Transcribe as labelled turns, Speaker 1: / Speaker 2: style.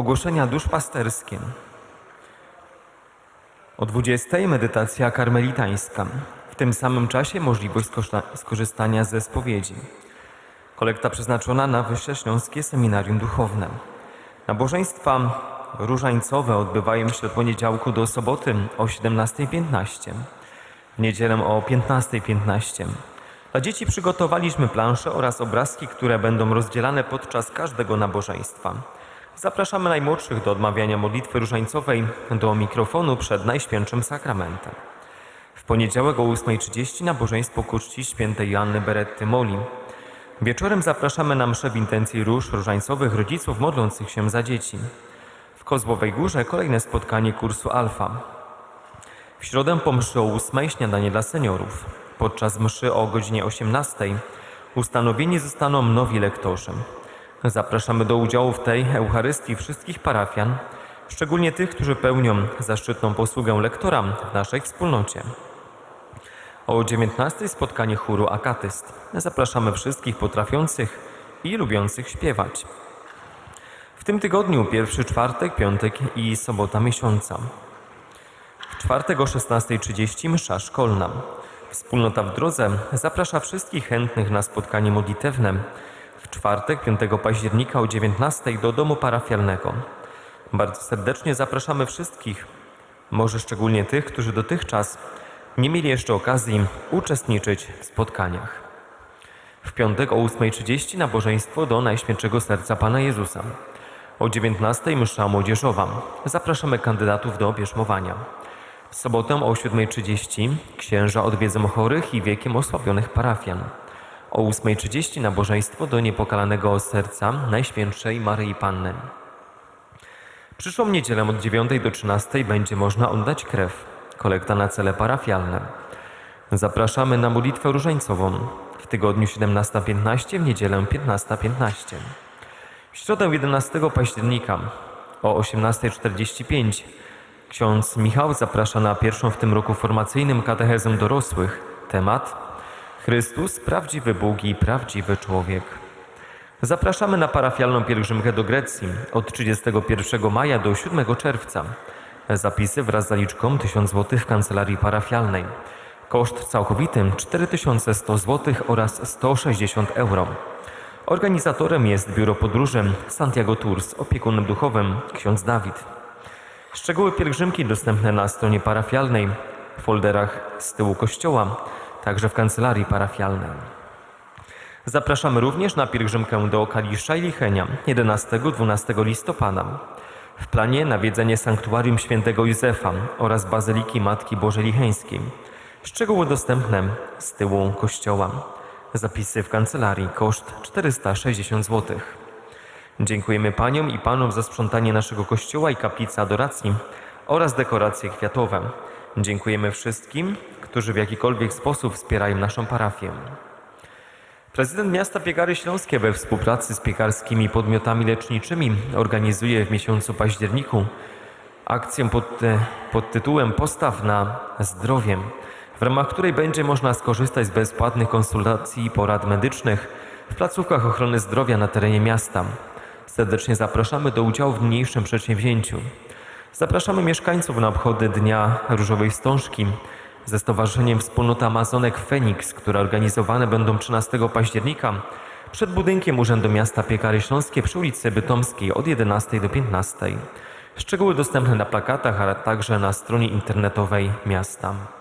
Speaker 1: Ogłoszenia duszpasterskie. O 20 medytacja karmelitańska. W tym samym czasie możliwość skorzystania ze spowiedzi. Kolekta przeznaczona na Wyższe Śląskie Seminarium Duchowne. Nabożeństwa różańcowe odbywają się od poniedziałku do soboty o 17.15, w niedzielę o 15.15. Dla dzieci przygotowaliśmy plansze oraz obrazki, które będą rozdzielane podczas każdego nabożeństwa. Zapraszamy najmłodszych do odmawiania modlitwy różańcowej do mikrofonu przed Najświętszym Sakramentem. W poniedziałek o 8.30 nabożeństwo ku czci świętej Joanny Beretty Moli. Wieczorem zapraszamy na mszę w intencji róż różańcowych rodziców modlących się za dzieci. W Kozłowej Górze kolejne spotkanie kursu Alfa. W środę po mszy o 8 śniadanie dla seniorów. Podczas mszy o godzinie 18 ustanowieni zostaną nowi lektorzy. Zapraszamy do udziału w tej Eucharystii wszystkich parafian, szczególnie tych, którzy pełnią zaszczytną posługę lektora w naszej wspólnocie. O 19 spotkanie chóru Akatyst. Zapraszamy wszystkich potrafiących i lubiących śpiewać. W tym tygodniu pierwszy czwartek, piątek i sobota miesiąca. W czwartek o 16.30 msza szkolna. Wspólnota w drodze zaprasza wszystkich chętnych na spotkanie modlitewne. W czwartek 5 października o 19 do domu parafialnego. Bardzo serdecznie zapraszamy wszystkich, może szczególnie tych, którzy dotychczas nie mieli jeszcze okazji uczestniczyć w spotkaniach. W piątek o 8.30 nabożeństwo do Najświętszego Serca Pana Jezusa. O 19.00 msza młodzieżowa. Zapraszamy kandydatów do bierzmowania. W sobotę o 7.30 księża odwiedzą chorych i wiekiem osłabionych parafian. O 8.30 nabożeństwo do niepokalanego serca Najświętszej Maryi Panny. Przyszłą niedzielę od 9 do 13 będzie można oddać krew. Kolekta na cele parafialne. Zapraszamy na modlitwę różańcową w tygodniu 17.15, w niedzielę 15.15. W środę 11 października o 18.45 ksiądz Michał zaprasza na pierwszą w tym roku formacyjnym katechezę dorosłych. Temat Chrystus, prawdziwy Bóg i prawdziwy człowiek. Zapraszamy na parafialną pielgrzymkę do Grecji od 31 maja do 7 czerwca. Zapisy wraz z zaliczką 1000 zł w kancelarii parafialnej. Koszt całkowity 4100 zł oraz 160 euro. Organizatorem jest Biuro Podróży Santiago Tours, opiekunem duchowym ksiądz Dawid. Szczegóły pielgrzymki dostępne na stronie parafialnej, w folderach z tyłu kościoła, także w kancelarii parafialnej. Zapraszamy również na pielgrzymkę do Kalisza i Lichenia 11-12 listopada. W planie nawiedzenie sanktuarium świętego Józefa oraz Bazyliki Matki Bożej Licheńskiej. Szczegóły dostępne z tyłu kościoła. Zapisy w kancelarii koszt 460 zł. Dziękujemy Paniom i Panom za sprzątanie naszego kościoła i kaplicy adoracji oraz dekoracje kwiatowe. Dziękujemy wszystkim, którzy w jakikolwiek sposób wspierają naszą parafię. Prezydent miasta Piekary Śląskie we współpracy z piekarskimi podmiotami leczniczymi organizuje w miesiącu październiku akcję pod, pod tytułem Postaw na zdrowie, w ramach której będzie można skorzystać z bezpłatnych konsultacji i porad medycznych w placówkach ochrony zdrowia na terenie miasta. Serdecznie zapraszamy do udziału w niniejszym przedsięwzięciu. Zapraszamy mieszkańców na obchody Dnia Różowej Wstążki ze Stowarzyszeniem Wspólnota Amazonek Feniks, które organizowane będą 13 października przed budynkiem Urzędu Miasta Piekary Śląskie przy ulicy Bytomskiej od 11 do 15. Szczegóły dostępne na plakatach, a także na stronie internetowej miasta.